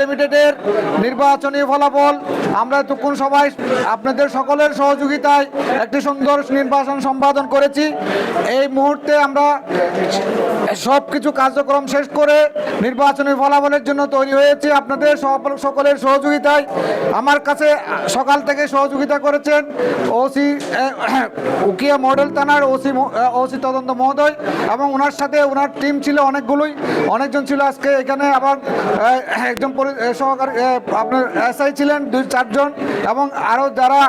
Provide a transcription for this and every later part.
লিমিটেডের নির্বাচনী ফলাফল। আমরা এতক্ষণ সবাই আপনাদের সকলের সহযোগিতায় একটি সুন্দর নির্বাচন সম্পাদন করেছি। এই মুহূর্তে আমরা সব কিছু কার্যক্রম শেষ করে নির্বাচনী ফলাফলের জন্য তৈরি হয়েছে আপনাদের সকল- সকলের সহযোগিতায়। আমার কাছে সকাল থেকে সহযোগিতা করেছেন ওসি উকিয়া মডেল থানার ওসি ওসি তদন্ত মহোদয় এবং ওনার সাথে ওনার টিম ছিল অনেকগুলোই। অনেকজন ছিল আজকে এখানে আবার একজন সহকারী আপনার এসআই ছিলেন দুই, চারজন এবং আরও যারা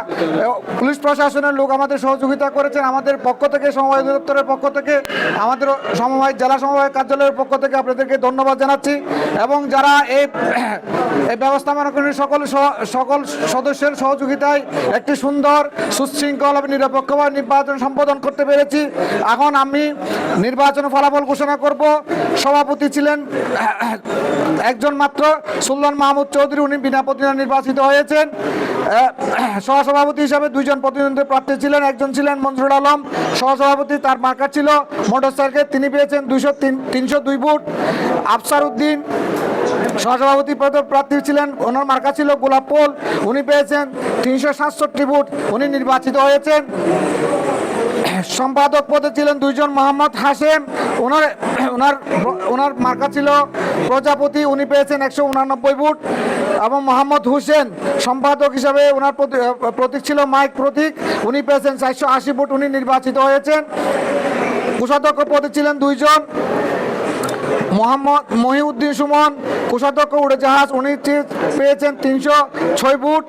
পুলিশ প্রশাসনের লোক আমাদের সহযোগিতা করেছেন, আমাদের পক্ষ থেকে, সমবায় পক্ষ থেকে, আমাদের সমবায়, জেলা সমবায় কার্যালয়ের পক্ষ থেকে আপনাদেরকে ধন্যবাদ জানাচ্ছি এবং যারা এই এই সকল সকল সদস্যের সহযোগিতায় একটি সুন্দর, সুশৃঙ্খল এবং নিরপেক্ষভাবে নির্বাচন সম্পাদন করতে পেরেছি। এখন আমি নির্বাচন ফলাফল ঘোষণা করব। সভাপতি ছিলেন, একজন মাত্র সুলতান মাহমুদ চৌধুরী, উনি বিনা প্রতিদ্বন্দ্বী নির্বাচিত হয়েছেন। সহসভাপতি হিসাবে দুইজন প্রতিদ্বন্দ্বী প্রার্থী ছিলেন, একজন ছিলেন মনসুর আলম, সহসভাপতি তার মার্কার ছিল মোটর সাইকেল তিনি পেয়েছেন দুইশো তিন, তিনশো দুই ভোট। আফসার উদ্দিন, সহসভাপতি পদে প্রার্থী ছিলেন, ওনার মার্কা ছিল গোলাপ পোল, উনি পেয়েছেন তিনশো সাতষট্টি ভোট, উনি নির্বাচিত হয়েছেন। সম্পাদক পদে ছিলেন দুইজন মোহাম্মদ হাসেম ওনার ওনার ওনার মার্কা ছিল প্রজাপতি, উনি পেয়েছেন একশো উনানব্বই ভোট। এবং মোহাম্মদ হুসেন, সম্পাদক হিসাবে ওনার প্রতি- প্রতীক ছিল মাইক প্রতীক, উনি পেয়েছেন চারশো আশি ভোট, উনি নির্বাচিত হয়েছেন। কোষাধ্যক্ষ পদে ছিলেন দুইজন। মোহাম্মদ মহিউদ্দিন সুমন, কোষাধ্যক্ষ উড়োজাহাজ উনি পেয়েছেন তিনশো ছয় ফুট।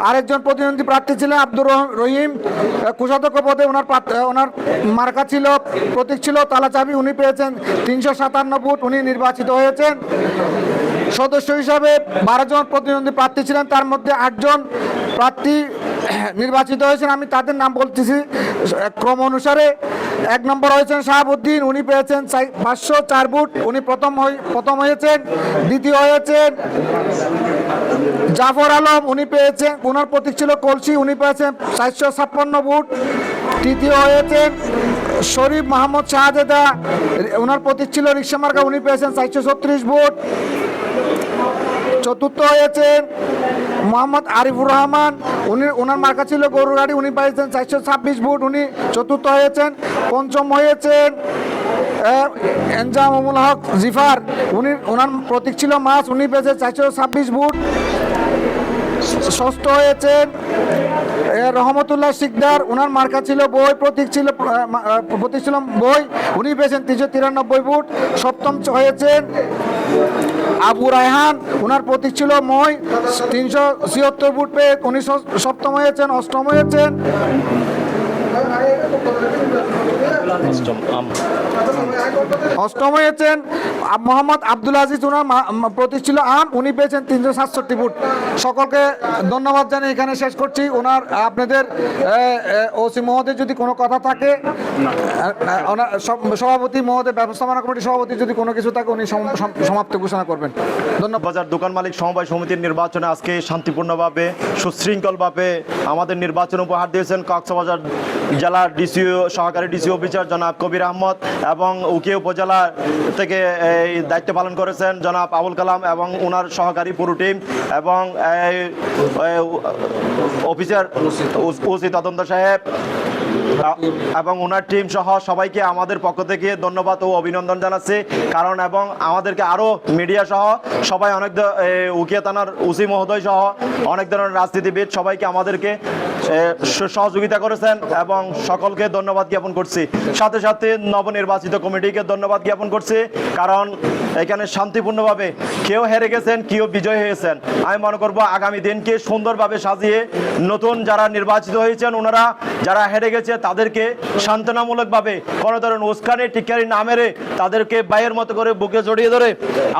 আরেকজন প্রতিদ্বন্দ্বী প্রার্থী ছিলেন আব্দুর রহ- রহিম। কোষাধ্যক্ষ পদে ওনার ওনার মার্কা ছিল, প্রতীক ছিল তালাচাবি উনি পেয়েছেন তিনশো সাতান্ন ফুট, উনি নির্বাচিত হয়েছেন। সদস্য হিসাবে বারো জন প্রতিদ্বন্দ্বী প্রার্থী ছিলেন, তার মধ্যে আটজন প্রার্থী নির্বাচিত হয়েছেন, আমি তাদের নাম বলতেছি। ক্রম অনুসারে এক নম্বর হয়েছেন শাহাবুদ্দিন, উনি পেয়েছেন পাঁচশো চার বুট উনি প্রথম প্রথম হয়েছেন। দ্বিতীয় হয়েছেন জাফর আলম, উনি পেয়েছেন ওনার প্রতীক ছিল কলসি, উনি পেয়েছেন চারশো ছাপ্পান্ন বুট তৃতীয় হয়েছেন শরীফ মাহমুদ শাহজাদা ওনার প্রতীক ছিল রিক্সা মার্কা, উনি পেয়েছেন চারশো ছত্রিশ বুট চতুর্থ হয়েছেন মোহাম্মদ আরিফুর রহমান। উনি ওনার মার্কা ছিল গরু গাড়ি, উনি পেয়েছেন চারশো ছাব্বিশ ভোট উনি চতুর্থ হয়েছেন। পঞ্চম হয়েছেন এনজামুল হক জিফার। উনি ওনার প্রতীক ছিল মাস উনি পেয়েছেন চারশো ছাব্বিশ ফুট। ষষ্ঠ হয়েছেন এ, রহমতুল্লাহ সিকদার ওনার মার্কা ছিল বই প্রতীক ছিল প্রতীক ছিল বই। উনি পেয়েছেন তিনশো তিরানব্বই ফুট। সপ্তম হয়েছেন আবু রায়হান। ওনার প্রতীক ছিল মই। তিনশো ছিয়াত্তর ফুট পেয়ে উনি সপ্তম হয়েছেন অষ্টম হয়েছেন। অষ্টম হয়েছেন মোহাম্মদ আব্দুল আজিজ ওনার ছিল আম। উনি পেয়েছেন তিনশো সাতষট্টি ফুট সকলকে ধন্যবাদ জানিয়ে এখানে শেষ করছি। ওনার আপনাদের ওসি মহোদয় যদি কোনো কথা থাকে সভাপতি মহোদয়, ব্যবস্থাপনা কমিটির সভাপতি যদি কোনো কিছু থাকে, উনি সম- সম- সমাপ্ত ঘোষণা করবেন। ধন্যবাদ। বাজার দোকান মালিক, সমবায় সমিতির নির্বাচনে আজকে শান্তিপূর্ণভাবে, সুশৃঙ্খলভাবে আমাদের নির্বাচন উপহার দিয়েছেন কক্সবাজার জেলার ডিসিও, সহকারী ডিসি অফিসার জনাব কবির আহমদ এবং উকিয়া উপজেলা থেকে এই দায়িত্ব পালন করেছেন জনাব আবুল কালাম এবং ওনার সহকারী পুরো টিম এবং অফিসার ওসি তদন্ত সাহেব। এবং ওনার টিম সহ সবাইকে আমাদের পক্ষ থেকে ধন্যবাদ ও অভিনন্দন জানাচ্ছি। কারণ এবং আমাদেরকে আরও মিডিয়া সহ সবাই অনেক উকিয়া থানার উসি মহোদয় সহ অনেক ধরনের রাজনীতিবিদ সবাইকে আমাদেরকে সহযোগিতা করেছেন এবং সকলকে ধন্যবাদ জ্ঞাপন করছি। সাথে সাথে নবনির্বাচিত কমিটিকে ধন্যবাদ জ্ঞাপন করছি। কারণ এখানে শান্তিপূর্ণভাবে কেউ হেরে গেছেন, কেউ বিজয় হয়েছেন। আমি মনে করব আগামী দিনকে সুন্দরভাবে সাজিয়ে নতুন যারা নির্বাচিত হয়েছেন ওনারা যারা হেরে গেছে তাদেরকে সান্ত্বনামূলকভাবে কোনো ধরনের উস্কানি টিকারি না মেরে তাদেরকে বাইয়ের মতো করে বুকে জড়িয়ে ধরে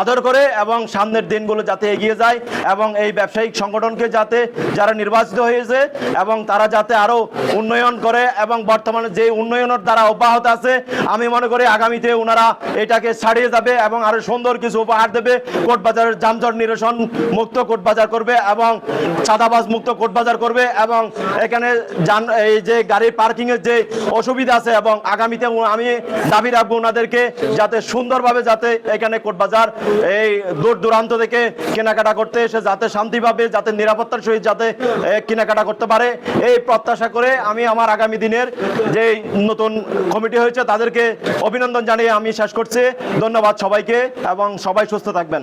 আদর করে এবং সামনের দিনগুলো যাতে এগিয়ে যায় এবং এই ব্যবসায়িক সংগঠনকে যাতে যারা নির্বাচিত হয়েছে এবং তারা যাতে আরও উন্নয়ন করে এবং বর্তমানে যে উন্নয়নের দ্বারা অব্যাহত আছে, আমি মনে করি আগামীতে ওনারা এটাকে ছাড়িয়ে যাবে এবং আরও সুন্দর কিছু উপহার দেবে। কোট বাজারের যানজট নিরসন মুক্ত কোট বাজার করবে এবং চাঁদাবাজ মুক্ত কোট বাজার করবে এবং এখানে যান এই যে পার্কিং এর যে অসুবিধা আছে এবং আগামীতে আমি দাবি রাখব ওনাদেরকে যাতে সুন্দরভাবে যাতে এখানে কোটবাজার এই দূর দূরান্ত থেকে কেনাকাটা করতে এসে যাতে শান্তি পাবে, যাতে নিরাপত্তার সহিত যাতে কেনাকাটা করতে পারে। এই প্রত্যাশা করে আমি আমার আগামী দিনের যে নতুন কমিটি হয়েছে তাদেরকে অভিনন্দন জানিয়ে আমি শেষ করছি। ধন্যবাদ সবাইকে এবং সবাই সুস্থ থাকবেন।